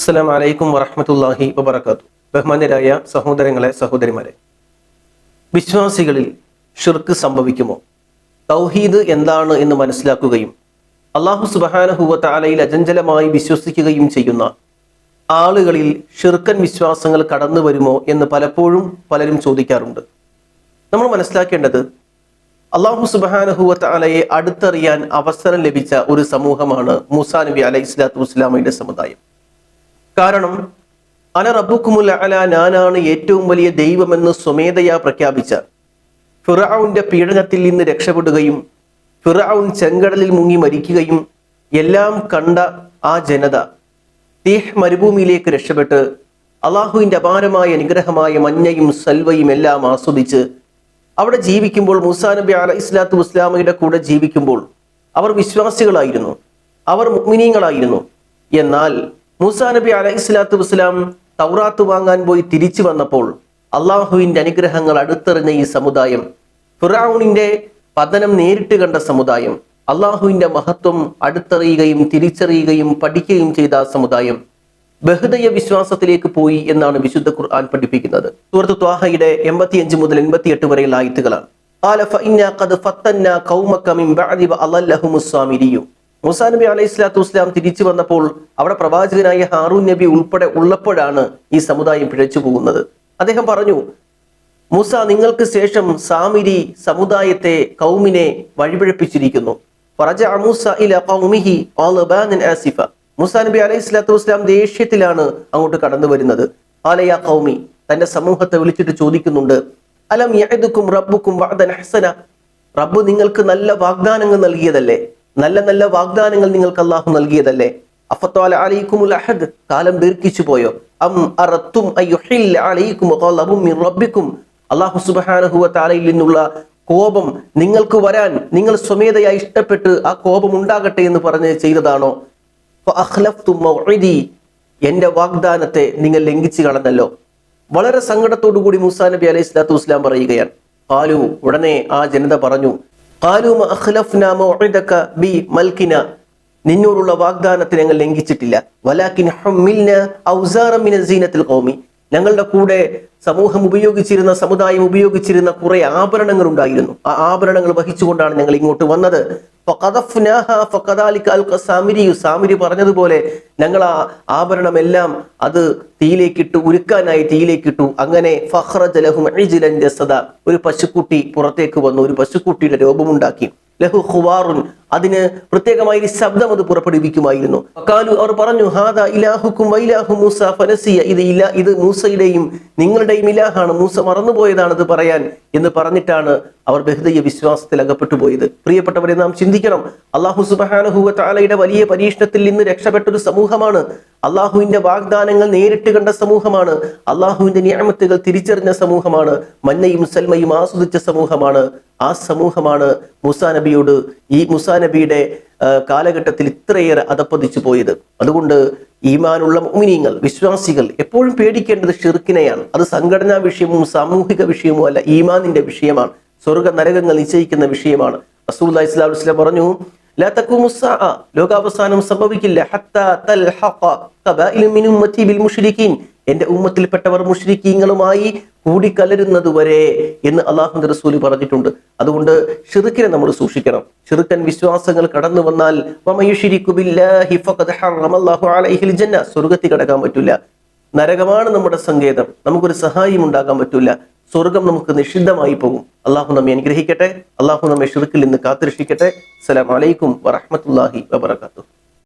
അസ്സലാം വലൈക്കും വറഹമത്തല്ലാഹി വബർക്കാത്തു ബഹ്മാന്യരായ സഹോദരങ്ങളെ സഹോദരിമാരെ വിശ്വാസികളിൽ ഷിർക്ക് സംഭവിക്കുമോ? തൗഹീദ് എന്താണ് എന്ന് മനസ്സിലാക്കുകയും അള്ളാഹു സുബഹാനഹുവ അലയിൽ അജഞ്ചലമായി വിശ്വസിക്കുകയും ചെയ്യുന്ന ആളുകളിൽ ഷിർക്കൻ വിശ്വാസങ്ങൾ കടന്നു വരുമോ എന്ന് പലപ്പോഴും പലരും ചോദിക്കാറുണ്ട്. നമ്മൾ മനസ്സിലാക്കേണ്ടത് അള്ളാഹു സുബാനഹുവത്ത് അലയെ അടുത്തറിയാൻ അവസരം ലഭിച്ച ഒരു സമൂഹമാണ് മൂസാ നബി അലൈഹി സ്വലാത്തു വസ്സലാമയുടെ സമുദായം. കാരണം അന റബ്ബുക്കുമുൽ അല ഞാനാണ് ഏറ്റവും വലിയ ദൈവമെന്ന് സ്വമേധയാ പ്രഖ്യാപിച്ച. ഫിറാവുന്റെ പീഡനത്തിൽ നിന്ന് രക്ഷപ്പെടുകയും ഫിറാവുൻ ചെങ്കടലിൽ മുങ്ങി മരിക്കുകയും എല്ലാം കണ്ട ആ ജനത തീഹ് മരുഭൂമിയിലേക്ക് രക്ഷപ്പെട്ട് അള്ളാഹുവിന്റെ അപാരമായ അനുഗ്രഹമായ മഞ്ഞയും സൽവയും എല്ലാം ആസ്വദിച്ച് അവിടെ ജീവിക്കുമ്പോൾ മുസാ നബി അല ഇസ്ലാത്തു വസ്ലാമയുടെ കൂടെ ജീവിക്കുമ്പോൾ അവർ വിശ്വാസികളായിരുന്നു. അവർ മുഗ്മിനീങ്ങളായിരുന്നു എന്നാൽ മൂസാ നബി അലൈഹി സ്വലാത്തു വസ്സലാം തൗറാത്ത് വാങ്ങാൻ പോയി തിരിച്ചു വന്നപ്പോൾ അള്ളാഹുവിന്റെ അനുഗ്രഹങ്ങൾ അടുത്തെറിഞ്ഞ ഈ സമുദായം ഫിറാവുണിന്റെ പതനം നേരിട്ട് കണ്ട സമുദായം അള്ളാഹുവിന്റെ മഹത്വം അടുത്തറിയുകയും തിരിച്ചറിയുകയും പഠിക്കുകയും ചെയ്ത സമുദായം ബഹുദയ വിശ്വാസത്തിലേക്ക് പോയി എന്നാണ് വിശുദ്ധ ഖുർആൻ പഠിപ്പിക്കുന്നത്. സൂറത്ത് ത്വാഹയുടെ എൺപത്തിയഞ്ച് മുതൽ എൺപത്തിയെട്ട് വരെയുള്ള ആയത്തുകളാണ്. മൂസാ നബി അലൈഹി സ്വലാത്തു വസ്ലാം തിരിച്ചു വന്നപ്പോൾ അവിടെ പ്രവാചകനായ ഹാറൂൻ നബി ഉൾപ്പെടെ ഉള്ളപ്പോഴാണ് ഈ സമുദായം പിഴച്ചു പോകുന്നത്. അദ്ദേഹം പറഞ്ഞു മൂസ നിങ്ങൾക്ക് ശേഷം സാമിരി സമുദായത്തെ കൗമിനെ വഴിപിഴപ്പിച്ചിരിക്കുന്നു. മൂസ നബി അലൈഹി സ്വലാത്തു വസ്ലാം ദേഷ്യത്തിലാണ് അങ്ങോട്ട് കടന്നു വരുന്നത്. ആലയ കൗമി തന്റെ സമൂഹത്തെ വിളിച്ചിട്ട് ചോദിക്കുന്നുണ്ട് അലം യഹദുക്കും റബ്ബുക്കും വാദൻ റബ്ബ് നിങ്ങൾക്ക് നല്ല വാഗ്ദാനങ്ങൾ നൽകിയതല്ലേ? നല്ല നല്ല വാഗ്ദാനങ്ങൾ നിങ്ങൾക്ക് അള്ളാഹു നൽകിയതല്ലേ? അഹദ്. കാലം ദീർഘിച്ചു പോയോ? അള്ളാഹു സുബ്ഹാനഹു വ നിന്നുള്ള കോപം നിങ്ങൾക്ക് വരാൻ നിങ്ങൾ സ്വമേധയായി ഇഷ്ടപ്പെട്ട് ആ കോപം ഉണ്ടാകട്ടെ എന്ന് പറഞ്ഞ് ചെയ്തതാണോ? എന്റെ വാഗ്ദാനത്തെ നിങ്ങൾ ലംഘിച്ചു കളഞ്ഞല്ലോ. വളരെ സങ്കടത്തോടു കൂടി മൂസാ നബി അലൈഹി സ്വലാത്തു വസ്ലാം പറയുകയാണ്. പാലു ഉടനെ ആ ജനത പറഞ്ഞു നിന്നോടുള്ള വാഗ്ദാനത്തെ ഞങ്ങൾ ലംഘിച്ചിട്ടില്ല. വലാക്കിൻ ഹമ്മിൽന ഞങ്ങളുടെ കൂടെ സമൂഹം ഉപയോഗിച്ചിരുന്ന സമുദായം ഉപയോഗിച്ചിരുന്ന കുറെ ആഭരണങ്ങൾ ഉണ്ടായിരുന്നു. ആ ആഭരണങ്ങൾ വഹിച്ചുകൊണ്ടാണ് ഞങ്ങൾ ഇങ്ങോട്ട് വന്നത്. സാമിരി പറഞ്ഞതുപോലെ ഞങ്ങൾ ആ ആഭരണമെല്ലാം അത് തീയിലേക്കിട്ടു ഉരുക്കാനായി തീയിലേക്കിട്ടു. അങ്ങനെ ഇജ്ലൻ ജസദ ഒരു പശുക്കുട്ടി പുറത്തേക്ക് വന്നു. ഒരു പശുക്കുട്ടിയുടെ രൂപമുണ്ടാക്കി ലഹു ഖുവാറുൻ. അതിന് പ്രത്യേകമായി ശബ്ദം അത് പുറപ്പെടുവിക്കുമായിരുന്നു. കാലു അവർ പറഞ്ഞു ഹാദ ഇലാഹുക്കും വൈലാഹു മൂസ ഫനസിയ. ഇത് ഇല്ല ഇത് മൂസയുടെയും നിങ്ങളുടെയും ഇലാഹാണ്. മൂസ മറന്നുപോയതാണ് ഇത് പറയാൻ എന്ന് പറഞ്ഞിട്ടാണ് അവർ ബഹുദയ വിശ്വാസത്തിൽ അകപ്പെട്ടു പോയത് പ്രിയപ്പെട്ടവരെ നാം ചിന്തിക്കണം. അള്ളാഹു സുബാനഹുവ താലയുടെ വലിയ പരീക്ഷണത്തിൽ നിന്ന് രക്ഷപ്പെട്ട ഒരു സമൂഹമാണ്. അള്ളാഹുവിന്റെ വാഗ്ദാനങ്ങൾ നേരിട്ട് കണ്ട സമൂഹമാണ്. അള്ളാഹുവിന്റെ നിയമത്തുകൾ തിരിച്ചറിഞ്ഞ സമൂഹമാണ്. മന്നയും സൽമയും ആസ്വദിച്ച സമൂഹമാണ്. ആ സമൂഹമാണ് മുസാ നബിയോട് ഈ മുസാ നബിയുടെ കാലഘട്ടത്തിൽ ഇത്രയേറെ അതപ്പതിച്ചു പോയത്. അതുകൊണ്ട് ഈമാനുള്ള മുഅ്മിനീങ്ങൾ വിശ്വാസികൾ എപ്പോഴും പേടിക്കേണ്ടത് ഷിർക്കിനെയാണ്. അത് സംഘടനാ വിഷയമോ സാമൂഹിക വിഷയമോ അല്ല ഈമാനിന്റെ വിഷയമാണ്. സ്വർഗ നരകങ്ങൾ നിശ്ചയിക്കുന്ന വിഷയമാണ്. റസൂൽ ഇസ്ലാം ഇസ്ലാം പറഞ്ഞു ലോകാവസാനം സംഭവിക്കില്ല. എന്റെ ഉമ്മത്തിൽപ്പെട്ടവർ മുഷ്രിക്കീങ്ങളുമായി കൂടിക്കലരുന്നത് വരെ എന്ന് അള്ളാഹു റസൂൽ പറഞ്ഞിട്ടുണ്ട്. അതുകൊണ്ട് ഷിറുക്കിനെ നമ്മൾ സൂക്ഷിക്കണം. ഷിറുക്കൻ വിശ്വാസങ്ങൾ കടന്നു വന്നാൽ സ്വർഗത്തിൽ കടക്കാൻ പറ്റില്ല നരകമാണ് നമ്മുടെ സങ്കേതം. നമുക്കൊരു സഹായം ഉണ്ടാകാൻ പറ്റില്ല സ്വർഗം നമുക്ക് നിഷിദ്ധമായി പോകും. അള്ളാഹു നമ്മെ അനുഗ്രഹിക്കട്ടെ. അള്ളാഹു നമ്മെ ഷിറുക്കിൽ നിന്ന് കാത്തുരക്ഷിക്കട്ടെ. അസ്സലാമു അലൈക്കും വറഹ്മത്തുള്ളാഹി വബറകാതുഹു.